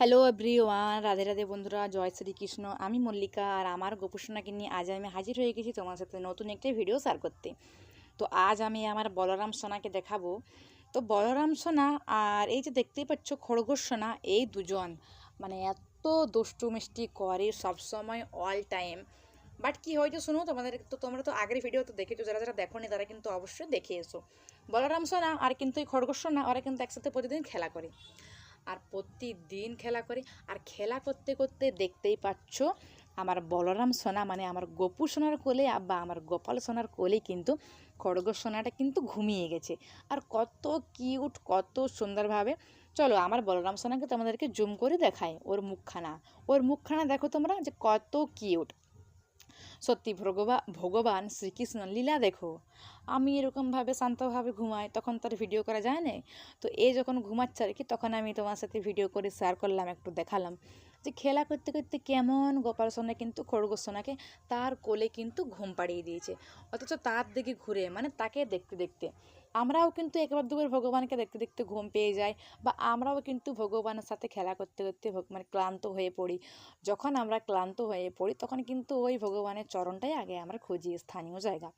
Hello everyone Radhe Radhe বন্ধুরা, জয় শ্রীকৃষ্ণ। আমি মল্লিকা আর আমার গোপুসোনাকে নিয়ে আজ আমি হাজির হয়ে গেছি তোমার সাথে নতুন একটি ভিডিও শেয়ার করতে। তো আজ আমি আমার বলরাম সোনাকে দেখাবো। তো বলরাম সোনা আর এই যে দেখতেই পাচ্ছ খড়গোশ সোনা, এই দুজন মানে এত দুষ্টু মিষ্টি করে সবসময় অল টাইম বাট কি হয়েছে শুনো, তোমাদের তো তোমরা তো আগের ভিডিও তো দেখেছ, যারা যারা দেখো নি তারা কিন্তু অবশ্যই দেখে এসো। বলরাম সোনা আর কিন্তু এই খড়গোশ সোনা, ওরা কিন্তু একসাথে প্রতিদিন খেলা করে। আর প্রতিদিন খেলা করে। আর খেলা করতে করতে দেখতেই পাচ্ছ, আমার বলরাম সোনা মানে আমার গোপু সোনার কোলে বা আমার গোপাল সোনার কোলে কিন্তু খড়গোশ সোনাটা কিন্তু ঘুমিয়ে গেছে। আর কত কিউট, কত সুন্দরভাবে। চলো, আমার বলরাম সোনাকে তোমাদেরকে জুম করে দেখায় ওর মুখখানা। ওর মুখখানা দেখো তোমরা যে কত কিউট। সত্যি ভগবা, ভগবান শ্রীকৃষ্ণ লীলা দেখো। আমি এরকমভাবে শান্তভাবে ঘুমাই, তখন তার ভিডিও করা যায় না তো এ যখন ঘুমাচ্ছে আর কি, তখন আমি তোমার সাথে ভিডিও করে শেয়ার করলাম, একটু দেখালাম। যে খেলা করতে করতে কেমন গোপাল সোনা কিন্তু খড়গোশ সোনাকে তার কোলে কিন্তু ঘুম পাড়িয়ে দিয়েছে। অথচ তার দিকে ঘুরে মানে তাকে দেখতে দেখতে আমরাও কিন্তু একবার দুবার ভগবানকে দেখতে দেখতে ঘুম পেয়ে যাই বা আমরাও কিন্তু ভগবানের সাথে খেলা করতে করতে মানে ক্লান্ত হয়ে পড়ি। যখন আমরা ক্লান্ত হয়ে পড়ি, তখন কিন্তু ওই ভগবানের চরণটাই আগে আমরা খুঁজি, স্থানীয় জায়গা।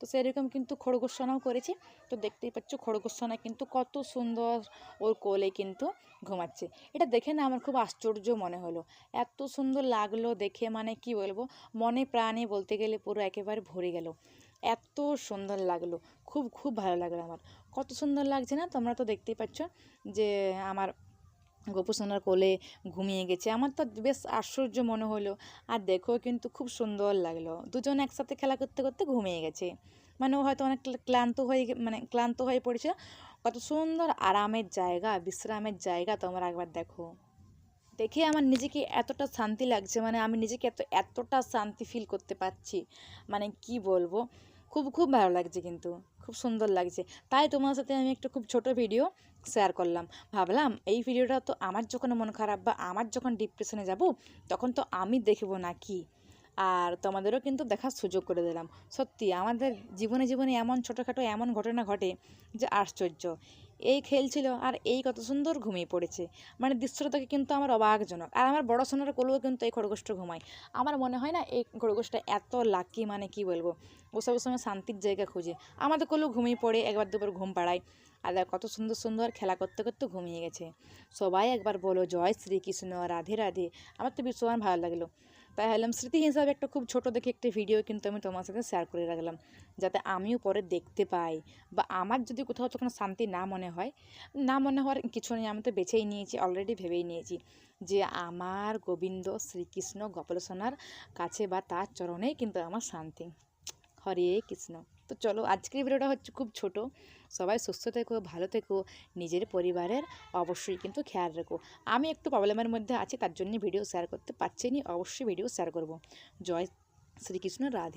তো সেরকম কিন্তু খড়গোস্বনাও করেছি। তো দেখতেই পাচ্ছ খড়গোস্বনা কিন্তু কত সুন্দর ওর কোলে কিন্তু ঘুমাচ্ছে। এটা দেখে না আমার খুব আশ্চর্য মনে হলো। এত সুন্দর লাগল দেখে মানে কি বলব? মনে প্রাণে বলতে গেলে পুরো একেবারে ভরে গেল। এত সুন্দর লাগল। খুব খুব ভালো লাগল আমার। কত সুন্দর লাগছে না তোমরা তো দেখতেই পাচ্ছ যে আমার গোপুসোনার কোলে ঘুমিয়ে গেছে। আমার তো বেশ আশ্চর্য মনে হলো। আর দেখো কিন্তু খুব সুন্দর লাগল। দুজন একসাথে খেলা করতে করতে ঘুমিয়ে গেছে। মানে ও হয়তো অনেক ক্লান্ত হয়ে মানে ক্লান্ত হয়ে পড়েছে কত সুন্দর আরামের জায়গা, বিশ্রামের জায়গা তোমরা একবার দেখো। দেখে আমার নিজেকে এতটা শান্তি লাগছে। মানে আমি নিজেকে এত, এতটা শান্তি ফিল করতে পারছি। মানে কি বলব? খুব খুব ভালো লাগছে কিন্তু। খুব সুন্দর লাগছে। তাই তোমার সাথে আমি একটা খুব ছোট ভিডিও শেয়ার করলাম। ভাবলাম এই ভিডিওটা তো আমার যখন মন খারাপ বা আমার যখন ডিপ্রেশনে যাব, তখন তো আমি দেখব না কি? আর তোমাদেরও কিন্তু দেখার সুযোগ করে দিলাম। সত্যি আমাদের জীবনে জীবনে এমন ছোটোখাটো এমন ঘটনা ঘটে যে আশ্চর্য। এই খেলছিল আর এই কত সুন্দর ঘুমিয়ে পড়েছে। মানে দৃশ্যটা থেকে কিন্তু আমার অবাকজনক। আর আমার বড় সোনার কোলেও কিন্তু এই খড়গোষ্ঠ ঘুমায়। আমার মনে হয় না এই খড়গোষ্ঠটা এত লাকি মানে কি বলব? ও সব সময় শান্তির জায়গা খুঁজে। আমাদের কোলেও ঘুমিয়ে পড়ে, একবার দুবার ঘুম পাড়ায়। আর কত সুন্দর সুন্দর খেলা করতে করতে ঘুমিয়ে গেছে। সবাই একবার বলো, জয় শ্রীকৃষ্ণ, রাধে রাধে। আমার তো ভীষণ ভালো লাগল। তাই হলাম স্মৃতি হিসাবে একটা খুব ছোট দেখে একটি ভিডিও কিন্তু আমি তোমার সাথে শেয়ার করে রাখলাম, যাতে আমিও পরে দেখতে পাই বা আমার যদি কোথাও তখন শান্তি না মনে হয়, না মনে হওয়ার কিছু নেই, আমি তো বেছেই নিয়েছি অলরেডি ভেবেই নিয়েছি যে আমার গোবিন্দ শ্রীকৃষ্ণ গোপালসোনার কাছে বা তার চরণেই কিন্তু আমার শান্তি। হরে কৃষ্ণ। তো চলো আজকের ভিডিওটা হচ্ছে খুব ছোট। সবাই সুস্থ থেকো, ভালো থেকো, নিজের পরিবারের অবশ্যই কিন্তু খেয়াল রেখো। আমি একটু প্রবলেমের মধ্যে আছি, তার জন্য ভিডিও শেয়ার করতে পারছি নি, অবশ্যই ভিডিও শেয়ার করব। জয় শ্রীকৃষ্ণ, রাধে।